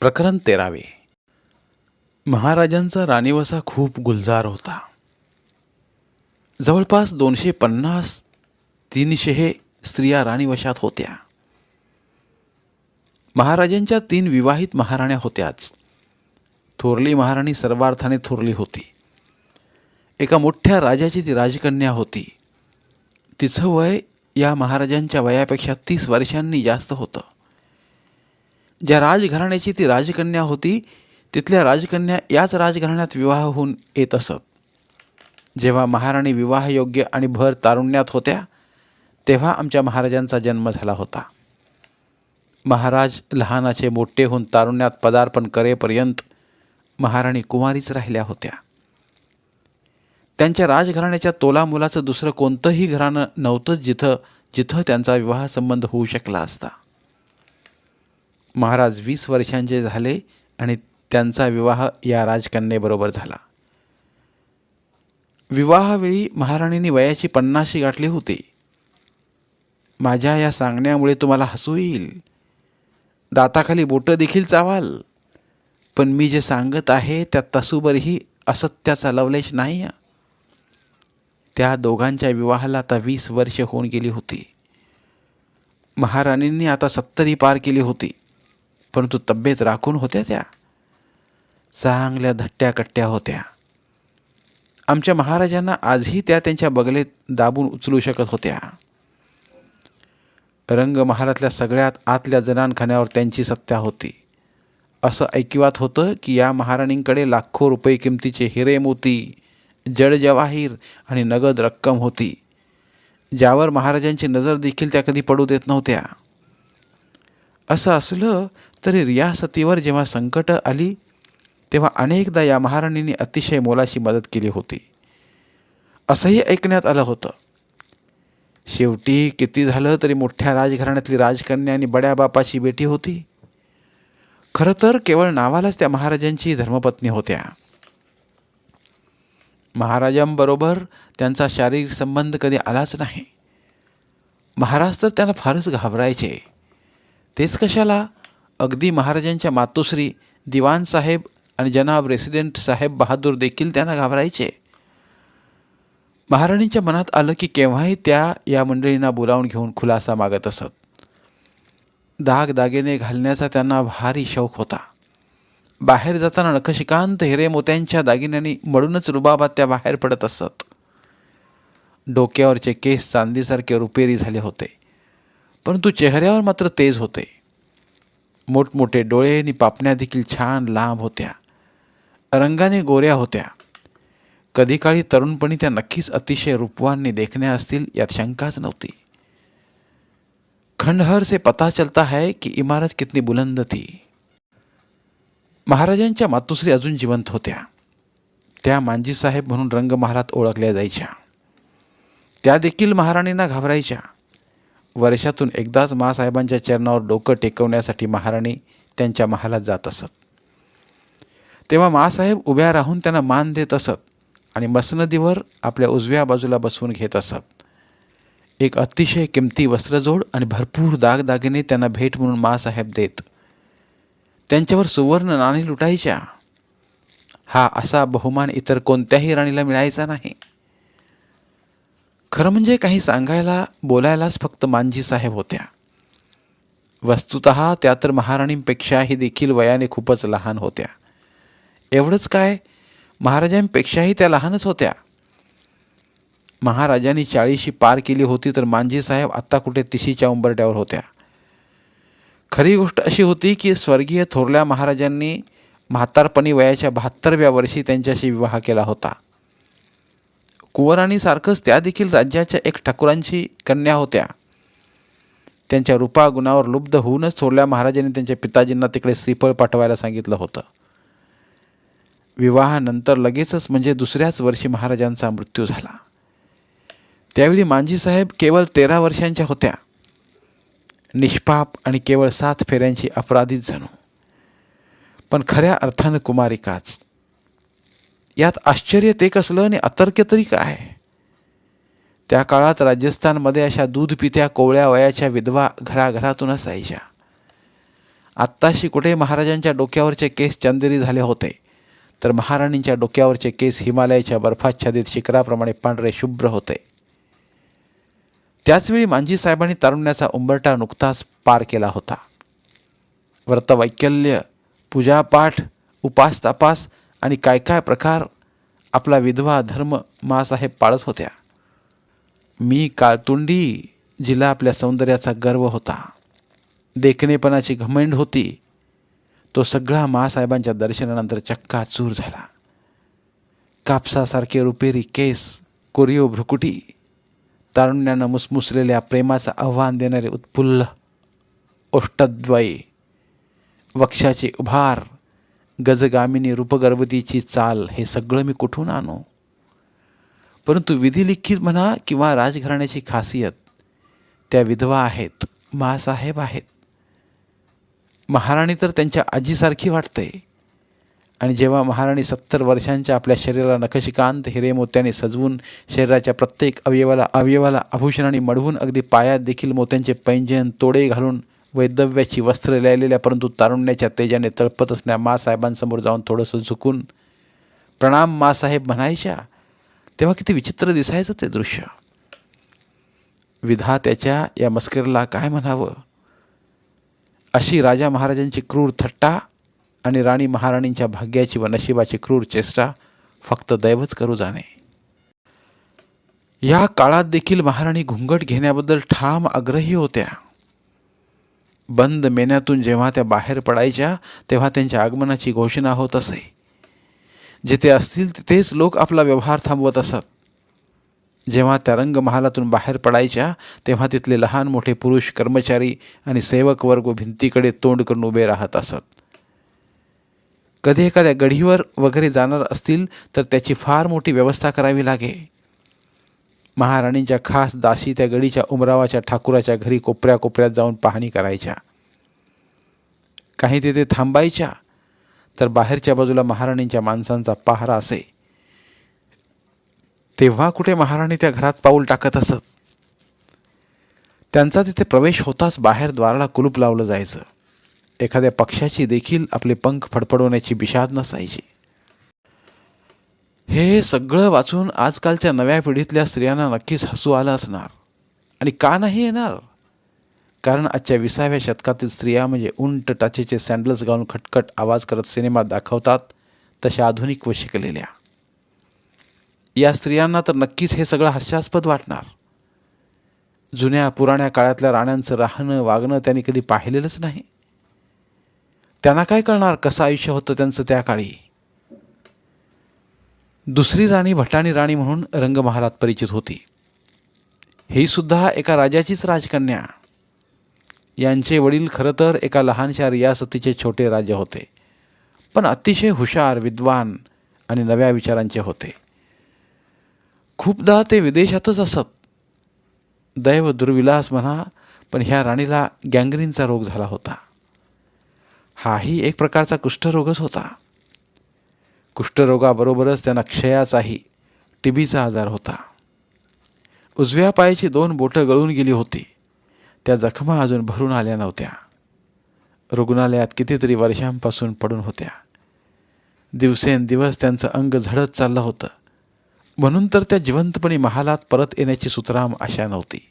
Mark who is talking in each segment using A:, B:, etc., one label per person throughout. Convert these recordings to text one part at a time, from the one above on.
A: प्रकरण तेरावे. महाराजांचा राणीवसा खूप गुलजार होता. जवळपास दोनशे पन्नास तीनशे हे स्त्रिया राणीवशात होत्या. महाराजांच्या तीन विवाहित महाराण्या होत्याच. थोरली महाराणी सर्वार्थाने थोरली होती. एका मोठ्या राजाची ती राजकन्या होती. तिचं वय या महाराजांच्या वयापेक्षा तीस वर्षांनी जास्त होतं. ज्या राजघराण्याची ती राजकन्या होती तिथल्या राजकन्या याच राजघराण्यात विवाह होऊन येत असत. जेव्हा महाराणी विवाहयोग्य आणि भर तारुण्यात होत्या तेव्हा आमच्या महाराजांचा जन्म झाला होता. महाराज लहानाचे मोठे होऊन तारुण्यात पदार्पण करेपर्यंत महाराणी कुमारीच राहिल्या होत्या. त्यांच्या राजघराण्याच्या तोलामुलाचं दुसरं कोणतंही घराणं नव्हतंच जिथं जिथं त्यांचा विवाह संबंध होऊ शकला असता. महाराज वीस वर्षांचे झाले आणि त्यांचा विवाह या राजकन्येबरोबर झाला. विवाहावेळी महाराणींनी वयाची पन्नाशी गाठली होती. माझ्या या सांगण्यामुळे तुम्हाला हसू येईल. दाताखाली बोटं देखील चावाल. पण मी जे सांगत आहे त्या तसूबरही असत्याचा लवलेश नाही त्या दोघांच्या विवाहाला आता वीस वर्ष होऊन गेली होती. महाराणींनी आता सत्तरी पार केली होती. परंतु तब्येत राखून होत्या त्या. चांगल्या धट्ट्या कट्ट्या होत्या. आमच्या महाराजांना आजही त्या त्यांच्या बगलेत दाबून उचलू शकत होत्या. रंग महालातल्या सगळ्यात आतल्या जनानखान्यावर त्यांची सत्ता होती. असं ऐकिवात होतं की या महाराणींकडे लाखो रुपये किमतीचे हिरे मोती जड जवाहीर आणि नगद रक्कम होती. ज्यावर महाराजांची नजर देखील त्या कधी पडू देत नव्हत्या. असं असलं तरी रियासतीवर जेव्हा संकट आली तेव्हा अनेकदा या महाराणींनी अतिशय मोलाची मदत केली होती. असंही ऐकण्यात आलं होतं. शेवटी किती झालं तरी मोठ्या राजघराण्यातली राजकन्या आणि बड्या बापाची बेटी होती. खरं तर केवळ नावालाच त्या महाराजांची धर्मपत्नी होत्या. महाराजांबरोबर त्यांचा शारीरिक संबंध कधी आलाच नाही. महाराज तर त्यांना फारच घाबरायचे. तेच कशाला? अगदी महाराजांच्या मातोश्री दिवान साहेब आणि जनाब रेसिडेंट साहेब बहादूर देखील त्यांना घाबरायचे. महाराणींच्या मनात आलं की केव्हाही त्या या मंडळींना बोलावून घेऊन खुलासा मागत असत. दाग दागिने घालण्याचा त्यांना भारी शौक होता. बाहेर जाताना नखशिकांत हिरे मोत्यांच्या दागिन्यांनी मळूनच रुबाबात त्या बाहेर पडत असत. डोक्यावरचे केस चांदीसारखे रुपेरी झाले होते. परंतु चेहऱ्यावर मात्र तेज होते. मोठमोठे डोळे आणि पापण्या देखील छान लांब होत्या. रंगाने गोऱ्या होत्या. कधी काळी तरुणपणी त्या नक्कीच अतिशय रूपवानने देखण्या असतील यात शंकाच नव्हती. खंडहर से पता चलता है कि इमारत कितनी बुलंद थी. महाराजांच्या मातुश्री अजून जिवंत होत्या. त्या मांजी साहेब म्हणून रंगमहालात ओळखल्या जायच्या. त्या देखील महाराणींना घाबरायच्या. वर्षातून एकदाच मासाहेबांच्या चरणावर डोकं टेकवण्यासाठी महाराणी त्यांच्या महालात जात असत. तेव्हा मासाहेब उभ्या राहून त्यांना मान देत असत आणि मसनदीवर आपल्या उजव्या बाजूला बसवून घेत असत. एक अतिशय किमती वस्त्रजोड आणि भरपूर दागदागिने त्यांना भेट म्हणून मासाहेब देत. त्यांच्यावर सुवर्ण नाणी लुटायच्या. हा असा बहुमान इतर कोणत्याही राणीला मिळायचा नाही. खरं म्हणजे काही सांगायला बोलायलाच फक्त मांझी साहेब होत्या. वस्तुत त्या तर महाराणींपेक्षाही देखील वयाने खूपच लहान होत्या. एवढंच काय? महाराजांपेक्षाही त्या लहानच होत्या. महाराजांनी चाळीशी पार केली होती तर मांझी साहेब आत्ता कुठे तिशीच्या उंबरट्यावर होत्या. खरी गोष्ट अशी होती की स्वर्गीय थोरल्या महाराजांनी म्हातारपणी वयाच्या बहात्तरव्या वर्षी त्यांच्याशी विवाह केला होता. कुंवराणीसारखंच त्या देखील राज्याच्या एक ठाकुरांची कन्या होत्या. त्यांच्या रूपा गुणावर लुब्ध होऊनच थोरल्या महाराजांनी त्यांच्या पिताजींना तिकडे श्रीफळ पाठवायला सांगितलं होतं. विवाहानंतर लगेचच म्हणजे दुसऱ्याच वर्षी महाराजांचा मृत्यू झाला. त्यावेळी मांजीसाहेब केवळ तेरा वर्षांच्या होत्या. निष्पाप आणि केवळ सात फेऱ्यांची अपराधीच जणू. पण खऱ्या अर्थानं कुमारिकाच. यात आश्चर्य ते कसलं आणि अतर्क्य तरी काय? त्या काळात राजस्थानमध्ये अशा दूध पित्या कोवळ्या वयाच्या विधवा घराघरातून असायच्या. आत्ताशी कुठे महाराजांच्या डोक्यावरचे केस चंदेरी झाले होते तर महाराणींच्या डोक्यावरचे केस हिमालयाच्या बर्फाच्छादित शिखराप्रमाणे पांढरे शुभ्र होते. त्याचवेळी मांजी साहेबांनी तारुण्याचा उंबरटा नुकताच पार केला होता. व्रतवैकल्य पूजापाठ उपास तपास आणि काय काय प्रकार आपला विधवा धर्म मासाहेब पाळत होत्या. मी काळतुंडी जिला आपल्या सौंदर्याचा गर्व होता. देखणेपणाची घमंड होती. तो सगळा मासाहेबांच्या दर्शनानंतर चक्का चूर झाला. कापसासारखे रुपेरी केस कोरिओ भ्रुकुटी तारुण्यानं मुसमुसलेल्या प्रेमाचं आव्हान देणारे उत्फुल्ल ओष्टद्वय वक्षाचे उभार गजगामिनी रूपगर्वतीची चाल हे सगळं मी कुठून आणू? परंतु विधिलिखित म्हणा किंवा राजघराण्याची खासियत त्या विधवा आहेत मासाहेब आहेत. महाराणी तर त्यांच्या आजीसारखी वाटते. आणि जेव्हा महाराणी सत्तर वर्षांच्या आपल्या शरीराला नखशिकांत हिरे मोत्याने सजवून शरीराच्या प्रत्येक अवयवाला अवयवाला आभूषणाने मडवून अगदी पायात देखील मोत्यांचे पैंजन तोडे घालून वैदव्याची वस्त्र लिहिलेल्या परंतु तारुण्याच्या तेजाने तळपत असणाऱ्या मासाहेबांसमोर जाऊन थोडंसं झुकून प्रणाम मासाहेब म्हणायच्या तेव्हा किती विचित्र दिसायचं ते दृश्य. विधात्याच्या या मस्करीला काय म्हणावं? अशी राजा महाराजांची क्रूर थट्टा आणि राणी महाराणींच्या भाग्याची व नशिबाची क्रूर चेष्टा फक्त दैवच करू जाणे. या काळात देखील महाराणी घुंगट घेण्याबद्दल ठाम आग्रही होत्या. बंद मेन्यातून जेव्हा त्या बाहेर पडायच्या तेव्हा त्यांच्या आगमनाची घोषणा होत असे. जिथे असतील तिथेच लोक आपला व्यवहार थांबवत असत. जेव्हा त्या रंगमहालातून बाहेर पडायच्या तेव्हा तिथले लहान मोठे पुरुष कर्मचारी आणि सेवक वर्ग भिंतीकडे तोंड करून उभे राहत असत. कधी एखाद्या गढीवर वगैरे जाणार असतील तर त्याची फार मोठी व्यवस्था करावी लागे. महाराणींच्या खास दासी त्या गडीच्या उमरावाच्या ठाकुराच्या घरी कोपऱ्या कोपऱ्यात जाऊन पाहणी करायच्या. काही तिथे थांबायच्या तर बाहेरच्या बाजूला महाराणींच्या माणसांचा पहारा असे. तेव्हा कुठे महाराणी त्या घरात पाऊल टाकत असत? त्यांचा तिथे प्रवेश होताच बाहेर द्वाराला कुलूप लावलं जायचं. एखाद्या पक्षाची देखील आपले पंख फडफडवण्याची बिशाद नसायची. हे सगळं वाचून आजकालच्या नव्या पिढीतल्या स्त्रियांना नक्कीच हसू आलं असणार. आणि का नाही येणार? कारण आजच्या विसाव्या शतकातील स्त्रिया म्हणजे उंट टाचेचे सँडल्स घालून खटखट आवाज करत सिनेमात दाखवतात तशा आधुनिक व शिकलेल्या. या स्त्रियांना तर नक्कीच हे सगळं हास्यास्पद वाटणार. जुन्या पुराण्या काळातल्या राण्यांचं राहणं वागणं त्यांनी कधी पाहिलेलंच नाही. त्यांना काय कळणार कसं आयुष्य होतं त्यांचं त्या काळी? दुसरी राणी भटाणी राणी म्हणून रंगमहालात परिचित होती. ही सुद्धा एका राजाचीच राजकन्या. यांचे वडील खरं तर एका लहानशा रियासतीचे छोटे राजे होते. पण अतिशय हुशार विद्वान आणि नव्या विचारांचे होते. खूपदा ते विदेशातच असत. दैव दुर्विलास म्हणा पण ह्या राणीला गँग्रीनचा रोग झाला होता. हाही एक प्रकारचा कुष्ठरोगच होता. कुष्ठरोगाबरोबरच त्यांना क्षयाचाही टीबीचा आजार होता. उजव्या पायाची दोन बोटं गळून गेली होती. त्या जखमा अजून भरून आल्या नव्हत्या. रुग्णालयात कितीतरी वर्षांपासून पडून होत्या. दिवसेंदिवस त्यांचं अंग झडत चाललं होतं. म्हणून तर त्या जिवंतपणी महालात परत येण्याची सुतराम आशा नव्हती.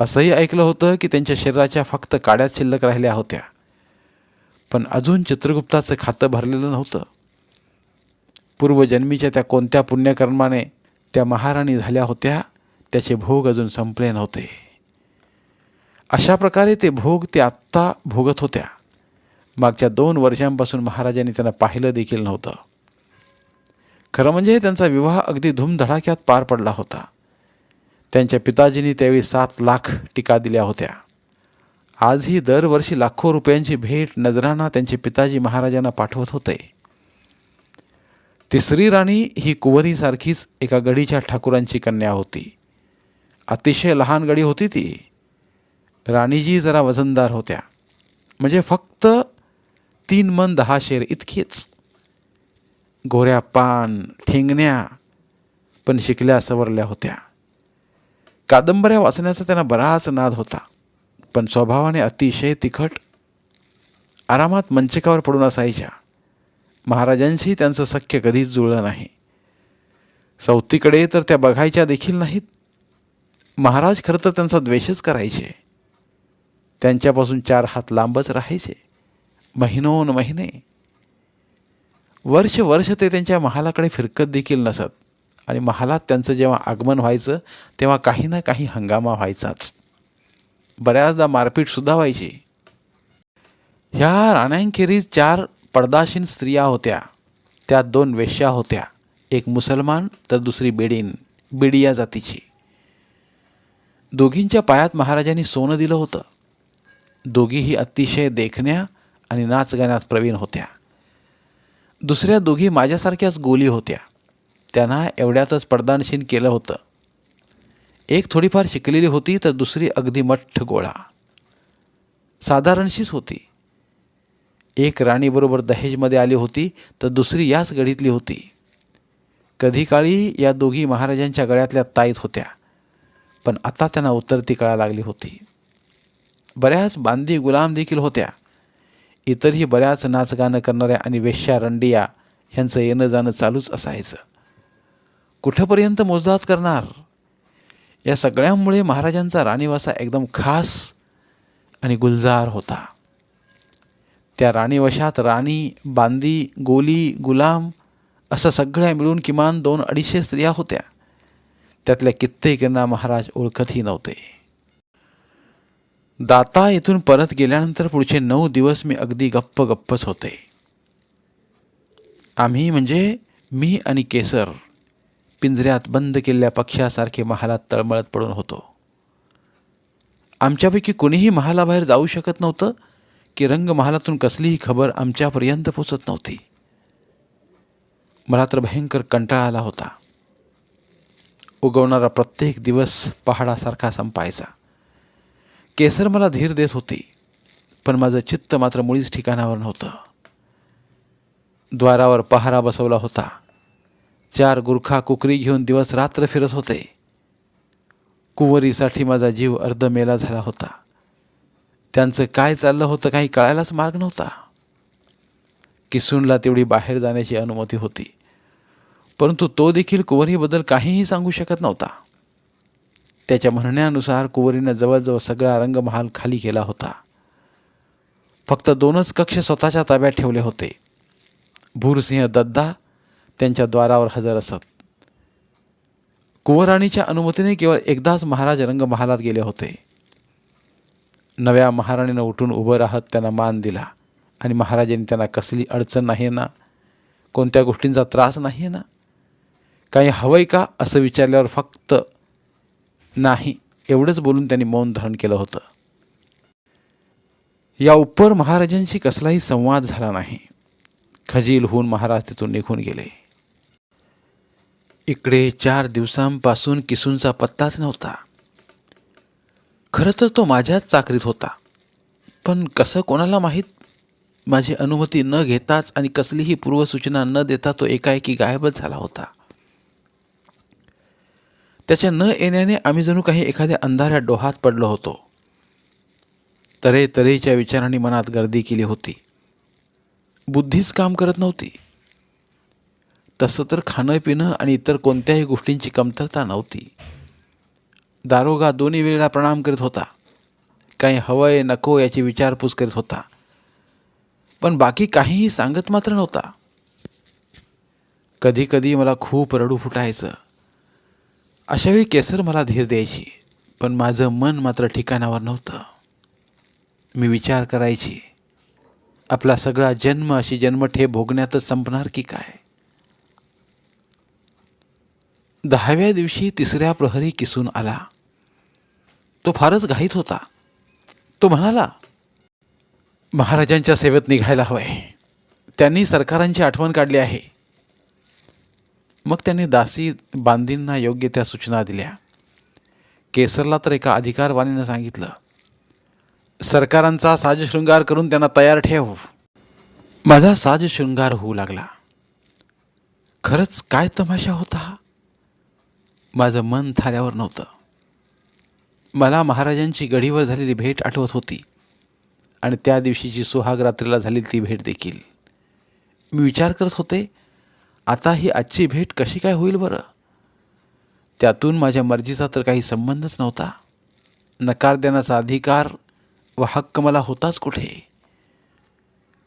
A: असंही ऐकलं होतं की त्यांच्या शरीराच्या फक्त काड्यात शिल्लक राहिल्या होत्या. पण अजून चित्रगुप्ताचं खातं भरलेलं नव्हतं. पूर्वजन्मीच्या त्या कोणत्या पुण्यकर्माने त्या महाराणी झाल्या होत्या त्याचे भोग अजून संपले नव्हते. अशा प्रकारे ते भोग ते आत्ता भोगत होत्या. मागच्या दोन वर्षांपासून महाराजांनी त्यांना पाहिलं देखील नव्हतं. खरं म्हणजे त्यांचा विवाह अगदी धूमधडाक्यात पार पडला होता. त्यांच्या पिताजींनी त्यावेळी सात लाख टीका दिल्या होत्या. आजही दरवर्षी लाखो रुपयांची भेट नजराना त्यांचे पिताजी महाराजांना पाठवत होते. तिसरी राणी ही कुंवरीसारखीच एका गडीच्या ठाकुरांची कन्या होती. अतिशय लहान गडी होती ती. राणीजी जरा वजनदार होत्या. म्हणजे फक्त तीन मन दहा शेर इतकीच. गोऱ्या पान ठेंगण्या पण शिकल्या सवरल्या होत्या. कादंबऱ्या वाचण्याचा त्यांना बराच नाद होता पण स्वभावाने अतिशय तिखट. आरामात मंचकावर पडून असायच्या. महाराजांशी त्यांचं सख्य कधीच जुळलं नाही. सौतीकडे तर त्या बघायच्या देखील नाहीत. महाराज खरं तर त्यांचा द्वेषच करायचे. त्यांच्यापासून चार हात लांबच राहायचे महिनोन महिने. वर्ष वर्ष ते त्यांच्या महालाकडे फिरकत देखील नसत आणि महालात त्यांचं जेव्हा आगमन व्हायचं तेव्हा काही ना काही हंगामा व्हायचाच. बऱ्याचदा मारपीटसुद्धा व्हायची. ह्या राण्यांखेरीज चार पडदाशीन स्त्रिया होत्या. त्या दोन वेश्या होत्या. एक मुसलमान तर दुसरी बेडीन बिडिया जातीची. दोघींच्या पायात महाराजांनी सोनं दिलं होतं. दोघीही अतिशय देखण्या आणि नाचगाण्यात प्रवीण होत्या. दुसऱ्या दोघी माझ्यासारख्याच गोली होत्या. त्यांना एवढ्यातच पडदानशीन केलं होतं. एक थोडीफार शिकलेली होती तर दुसरी अगदी मठ्ठ गोळा. साधारणशीच होती. एक राणीबरोबर दहेजमध्ये आली होती तर दुसरी याच गडीतली होती. कधी काळी या दोघी महाराजांच्या गळ्यातल्या ताईत होत्या पण आता त्यांना उतरती कळा लागली होती. बऱ्याच बांदी गुलाम देखील होत्या. इतरही बऱ्याच नाचगाणं करणाऱ्या आणि वेश्या रंडिया ह्यांचं येणं जाणं चालूच असायचं. कुठंपर्यंत मोजदात करणार? या सगळ्यांमुळे महाराजांचा राणीवासा एकदम खास आणि गुलजार होता. त्या राणीवशात राणी बांदी गोली गुलाम असं सगळ्या मिळून किमान दोन अडीचशे स्त्रिया होत्या. त्यातल्या कित्येकांना महाराज ओळखतही नव्हते. दाता येथून परत गेल्यानंतर पुढचे नऊ दिवस मी अगदी गप्प गप्पच होते. आम्ही म्हणजे मी आणि केसर पिंजऱ्यात बंद केलेल्या पक्ष्यासारखे महालात तळमळत पडून होतो. आमच्यापैकी कोणीही महालाबाहेर जाऊ शकत नव्हतं की रंगमहालातून कसलीही खबर आमच्यापर्यंत पोचत नव्हती. मला तर भयंकर कंटाळा आला होता. उगवणारा प्रत्येक दिवस पहाडासारखा संपायचा. केसर मला धीर देत होती पण माझं चित्त मात्र मुळीच ठिकाणावर नव्हतं. द्वारावर पहारा बसवला होता. चार गुरखा कुकरी घेऊन दिवस रात्र फिरत होते. कुंवरीसाठी माझा जीव अर्ध मेला झाला होता. त्यांचं काय चाललं होतं काही कळायलाच मार्ग नव्हता. किसूनला तेवढी बाहेर जाण्याची अनुमती होती. परंतु तो देखील कुंवरीबद्दल काहीही सांगू शकत नव्हता. त्याच्या म्हणण्यानुसार कुंवरीनं जवळजवळ सगळा रंगमहाल खाली केला होता. फक्त दोनच कक्ष स्वतःच्या ताब्यात ठेवले होते. भूरसिंह दद्दा त्यांच्या द्वारावर हजर असत. कुवराणीच्या अनुमतीने केवळ एकदाच महाराज रंगमहालात गेले होते. नव्या महाराणीनं उठून उभं राहत त्यांना मान दिला. आणि महाराजांनी त्यांना कसली अडचण नाही ना? कोणत्या गोष्टींचा त्रास नाही ना? काही हवंय का? असं विचारल्यावर फक्त नाही एवढंच बोलून त्यांनी मौन धारण केलं होतं. या उपर महाराजांशी कसलाही संवाद झाला नाही. खजील होऊन महाराज तिथून निघून गेले. इकडे चार दिवसांपासून किसूंचा पत्ताच नव्हता. खरं तर तो माझ्याच चाकरीत होता. पण कसं कोणाला माहीत? माझी अनुमती न घेताच आणि कसलीही पूर्वसूचना न देता तो एकाएकी गायबच झाला होता. त्याच्या न येण्याने आम्ही जणू काही एखाद्या अंधाऱ्या डोहात पडलो होतो. तरे तऱ्हेच्या विचारांनी मनात गर्दी केली होती. बुद्धीच काम करत नव्हती. तसं तर खाणं पिणं आणि इतर कोणत्याही गोष्टींची कमतरता नव्हती. दारोगा दोन्ही वेळेला प्रणाम करीत होता. काही हवंय नको याची विचारपूस करीत होता. पण बाकी काहीही सांगत मात्र नव्हता. कधी कधी मला खूप रडू फुटायचं. अशावेळी केसर मला धीर द्यायची पण माझं मन मात्र ठिकाणावर नव्हतं. मी विचार करायची आपला सगळा जन्म अशी जन्मठे भोगण्यातच संपणार की काय? दहाव्या दिवशी तिसऱ्या प्रहरी किसून आला. तो फारच घाईत होता. तो म्हणाला महाराजांच्या सेवेत निघायला हवंय. त्यांनी सरकारांची आठवण काढली आहे. मग त्यांनी दासी बांधींना योग्य त्या सूचना दिल्या. केसरला तर एका अधिकारवाणीनं सांगितलं सरकारांचा साजशृंगार करून त्यांना तयार ठेव. माझा साजशृंगार होऊ लागला. खरंच काय तमाशा होता? माझं मन थाल्यावर नव्हतं. मला महाराजांची गढीवर झालेली भेट आठवत होती. आणि त्या दिवशीची सुहाग रात्रीला झालेली ती भेट देखील. मी विचार करत होते आता ही आजची भेट कशी काय होईल बरं? त्यातून माझ्या मर्जीचा तर काही संबंधच नव्हता. नकार देण्याचा अधिकार व हक्क मला होताच कुठे?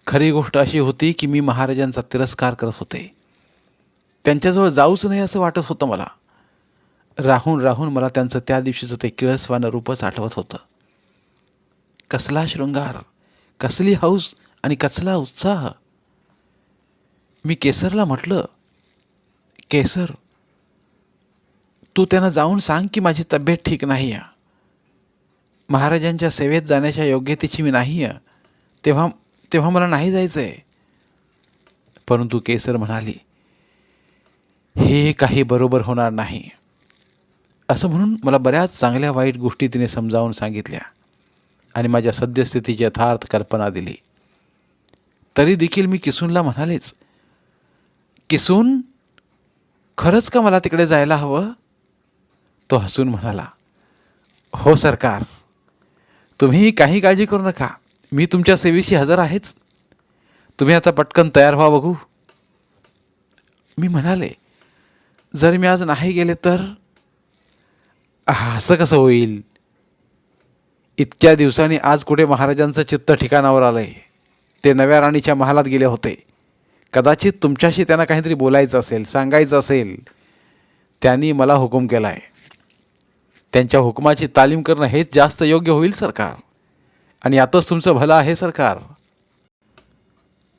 A: खरी गोष्ट अशी होती की मी महाराजांचा तिरस्कार करत होते. त्यांच्याजवळ जाऊच नाही असं वाटत होतं मला. राहून राहून मला त्यांचं त्या दिवशीचं ते किळसवानं रूपच आठवत होतं. कसला शृंगार कसली हौस आणि कसला उत्साह. मी केसरला म्हटलं केसर तू त्यांना जाऊन सांग की माझी तब्येत ठीक नाही आहे महाराजांच्या सेवेत जाण्याच्या योग्यतेची मी नाही आहे तेव्हा तेव्हा मला नाही जायचं आहे परंतु केसर म्हणाली हे काही बरोबर होणार नाही. असं म्हणून मला बऱ्याच चांगल्या वाईट गोष्टी तिने समजावून सांगितल्या आणि माझ्या सद्यस्थितीची यथार्थ कल्पना दिली. तरी देखील मी किसूनला म्हणालेच किसून खरंच का मला तिकडे जायला हवं? तो हसून म्हणाला हो सरकार तुम्ही काही काळजी करू नका. मी तुमच्या सेवेशी हजर आहेच. तुम्ही आता पटकन तयार व्हा बघू. मी म्हणाले जर मी आज नाही गेले तर असं कसं होईल? इतक्या दिवसांनी आज कुठे महाराजांचं चित्त ठिकाणावर आलं आहे ते नव्या राणीच्या महालात गेले होते. कदाचित तुमच्याशी त्यांना काहीतरी बोलायचं असेल सांगायचं असेल. त्यांनी मला हुकूम केला आहे त्यांच्या हुकुमाची तालीम करणं हेच जास्त योग्य होईल सरकार. आणि यातच तुमचं भलं आहे सरकार.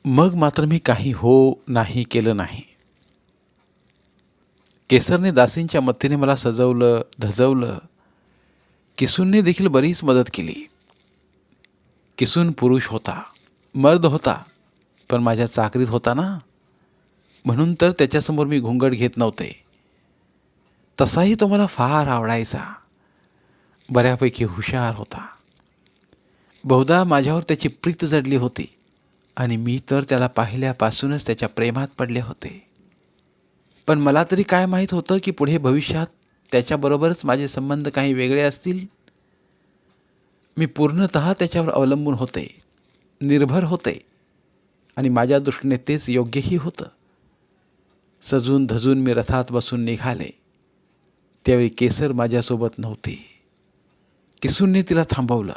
A: मग मात्र मी काही हो नाही केलं नाही. केसरने दासींच्या मत्तीने मला सजवलं धजवलं. किसूनने देखील बरीच मदत केली. किसून पुरुष होता मर्द होता पण माझ्या चाकरीत होता ना? म्हणून तर त्याच्यासमोर मी घुंगट घेत नव्हते. तसाही तो मला फार आवडायचा. बऱ्यापैकी हुशार होता. बहुधा माझ्यावर त्याची प्रीत जडली होती आणि मी तर त्याला पाहिल्यापासूनच त्याच्या प्रेमात पडले होते. पण मला तरी काय माहीत होतं की पुढे भविष्यात त्याच्याबरोबरच माझे संबंध काही वेगळे असतील? मी पूर्णत त्याच्यावर अवलंबून होते निर्भर होते आणि माझ्या दृष्टीने तेच योग्यही होतं. सजून धजून मी रथात बसून निघाले. त्यावेळी केसर माझ्यासोबत नव्हती. किसूनने तिला थांबवलं.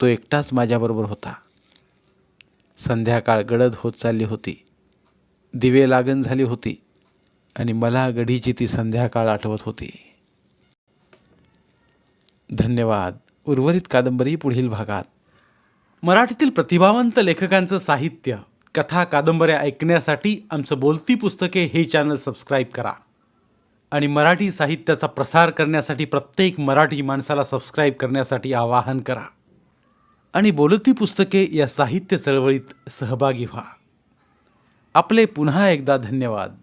A: तो एकटाच माझ्याबरोबर होता. संध्याकाळ गडद होत चालली होती. दिवे लागण झाली होती. आणि मला गढीची ती संध्याकाळ आठवत होती. धन्यवाद. उर्वरित कादंबरी पुढील भागात.
B: मराठीतील प्रतिभावंत लेखकांचं साहित्य कथा कादंबऱ्या ऐकण्यासाठी आमचं बोलती पुस्तके हे चॅनल सबस्क्राईब करा. आणि मराठी साहित्याचा प्रसार करण्यासाठी प्रत्येक मराठी माणसाला सबस्क्राईब करण्यासाठी आवाहन करा. आणि बोलती पुस्तके या साहित्य चळवळीत सहभागी व्हा. आपले पुन्हा एकदा धन्यवाद.